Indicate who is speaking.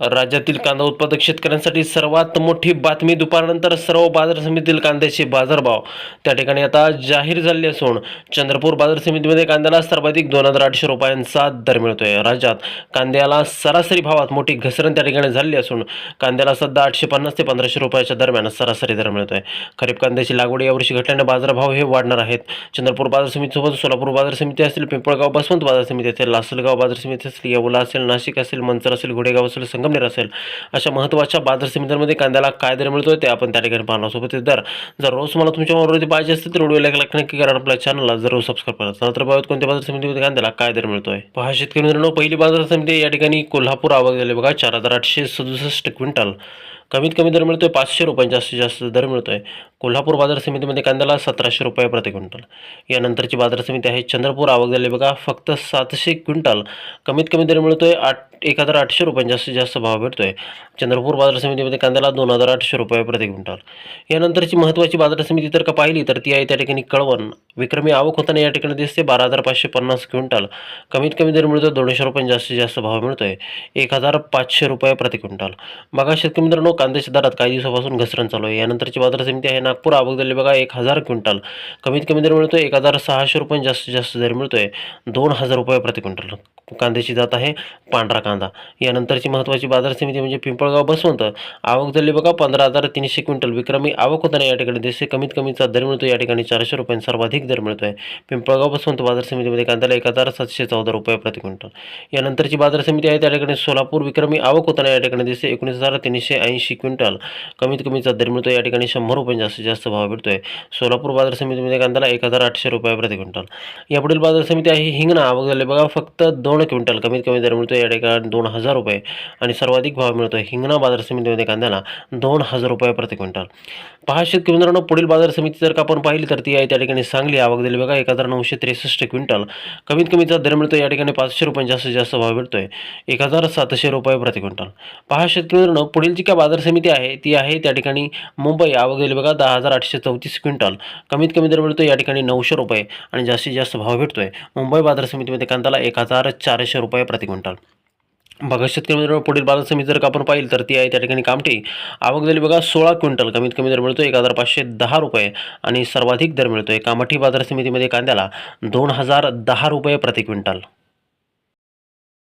Speaker 1: राज्यातील कांदा उत्पादक शेतकऱ्यांसाठी सर्वात मोठी बातमी दुपारनंतर सर्व बाजार समितीतील कांद्याचे बाजारभाव. त्या ठिकाणी आता जाहीर झाले असून चंद्रपूर बाजार समितीमध्ये कांद्याला सर्वाधिक दोन हजार आठशे रुपयांचा दर मिळतोय. राज्यात कांद्याला सरासरी भावात मोठी घसरण त्या ठिकाणी झाली असून कांद्याला सध्या आठशे पन्नास ते पंधराशे रुपयाच्या दरम्यान सरासरी दर मिळतोय. खरीप कांद्याची लागवड यावर्षी घटल्याने बाजारभाव हे वाढणार आहेत. चंद्रपूर बाजार समितीसोबत सोलापूर बाजार समिती असेल पिंपळगाव बसवंत बाजार समिती असेल लासलगाव बाजार समिती असेल येवला असेल नाशिक असेल मंचर असेल घोडेगाव असेल संगमनेर असेल. अशा महत्त्वाच्या बाजार समित्यांमध्ये कांद्याला काय दर मिळतो ते आपण त्या ठिकाणी पाहणार सोबत दर जर रोज मला तुमच्या मोबाईलवरती पाहिजे असतील तर व्हिडिओ लाईक लाईक नक्की करा आपल्या चॅनलला जरूर सबस्क्राईब करा. चला तर बाबत कोणत्या बाजार समितीमध्ये कांद्याला काय दर मिळतोय. पहा शेतकरी मित्रांनो पहिली बाजार समिती या ठिकाणी कोल्हापूर आवक झाली. बघा चार हजार आठशे सदुसष्ट क्विंटल. कमीत कमी दर मिळतोय पाचशे रुपये जास्तीत जास्त दर मिळतोय. कोल्हापूर बाजार समितीमध्ये कांद्याला सतराशे रुपये प्रति क्विंटल. यानंतरची बाजार समिती आहे चंद्रपूर. आवक झाली बघा फक्त सातशे क्विंटल. कमीत कमी दर मिळतोय आठ एक हजार आठशे रुपये जास्तीत जास्त भाव भेटतोय. चंद्रपूर बाजार समितीमध्ये कांद्याला दोन हजार आठशे रुपये प्रति क्विंटल. यानंतरची महत्त्वाची बाजार समिती जर का पाहिली तर ती आहे त्या ठिकाणी कळवण. विक्रमी आवक होताना या ठिकाणी दिसते बारा हजार पाचशे पन्नास क्विंटल. कमीत कमी दर मिळतो दोनशे रुपये जास्तीत जास्त भाव मिळतोय. एक हजार पाचशे रुपये प्रति क्विंटल. बघा शेतकरी मित्रांनो कांद्याच्या दरात काही दिवसापासून घसरण चालू आहे. यानंतरची बाजार समिती आहे नागपूर. आवक झाली बघा एक हजार क्विंटल. कमीत कमी दर मिळतोय एक हजार सहाशे रुपये जास्तीत जास्त दर मिळतोय. दोन हजार रुपये प्रति क्विंटल. कांद्याची जात आहे पांढरा कांदा. यानंतरची महत्त्वाची बाजार समिती म्हणजे पिंपळगाव बसवंत. आवक झाली बघा पंधरा हजार तीनशे क्विंटल विक्रमी आवक होताना या ठिकाणी दिसते. कमीत कमीचा दर मिळतो या ठिकाणी चारशे रुपये सर्वाधिक दर मिळतो आहे पिंपळगाव बसवंत बाजार समितीमध्ये कांद्याला एक हजार सातशे चौदा रुपये प्रति क्विंटल. यानंतरची बाजार समिती आहे त्या ठिकाणी सोलापूर विक्रमी आवक होताना या ठिकाणी दिसते. एकोणीस हजार तीनशे ऐंशी क्विंटल कमीत कमीचा दर मिळतो या ठिकाणी शंभर रुपये जास्तीत जास्त भाव भेटतो आहे सोलापूर बाजार समितीमध्ये कांद्याला एक हजार आठशे रुपये प्रति क्विंटल. यापुढील बाजार समिती आहे हिंगणा. आवक झाले बघा फक्त दोन क्विंटल कमीत कमी दर मिळतो या ठिकाणी दोन हजार रुपये. आणि सर्वाधिक भाव मिळतो हिंगणा बाजार समितीमध्ये कांद्याला दोन हजार रुपये प्रति क्विंटल. पहा शेतकरी मित्रांनो पुढील बाजार समिती जर का आपण पाहिली तर ती आहे त्या ठिकाणी सांगली. आवक दिली बघा एक हजार नऊशे त्रेसष्ट क्विंटल. कमीत कमीचा दर मिळतो या ठिकाणी पाचशे रुपये जास्तीत जास्त भाव मिळतोय एक हजार सातशे रुपये प्रति क्विंटल. पहा शेतकरी मित्रांनो पुढील जी काय बाजार समिती आहे ती आहे त्या ठिकाणी मुंबई. आवक दिली बघा दहा हजार आठशे चौतीस क्विंटल. कमीत कमी दर मिळतो या ठिकाणी नऊशे रुपये आणि जास्तीत जास्त भाव भेटतोय. मुंबई बाजार समितीमध्ये कांद्याला एक हजार चारशे रुपये प्रति क्विंटल. बघा शेतकरी मित्रांनो पुढील बाजार समिती जर का आपण पाहिलं तर ती आहे त्या ठिकाणी कामठी. आवक झाली बघा सोळा क्विंटल. कमीत कमी दर मिळतो एक हजार पाचशे दहा रुपये आणि सर्वाधिक दर मिळतोय. कामठी बाजार समितीमध्ये कांद्याला दोन हजार दहा रुपये प्रति क्विंटल.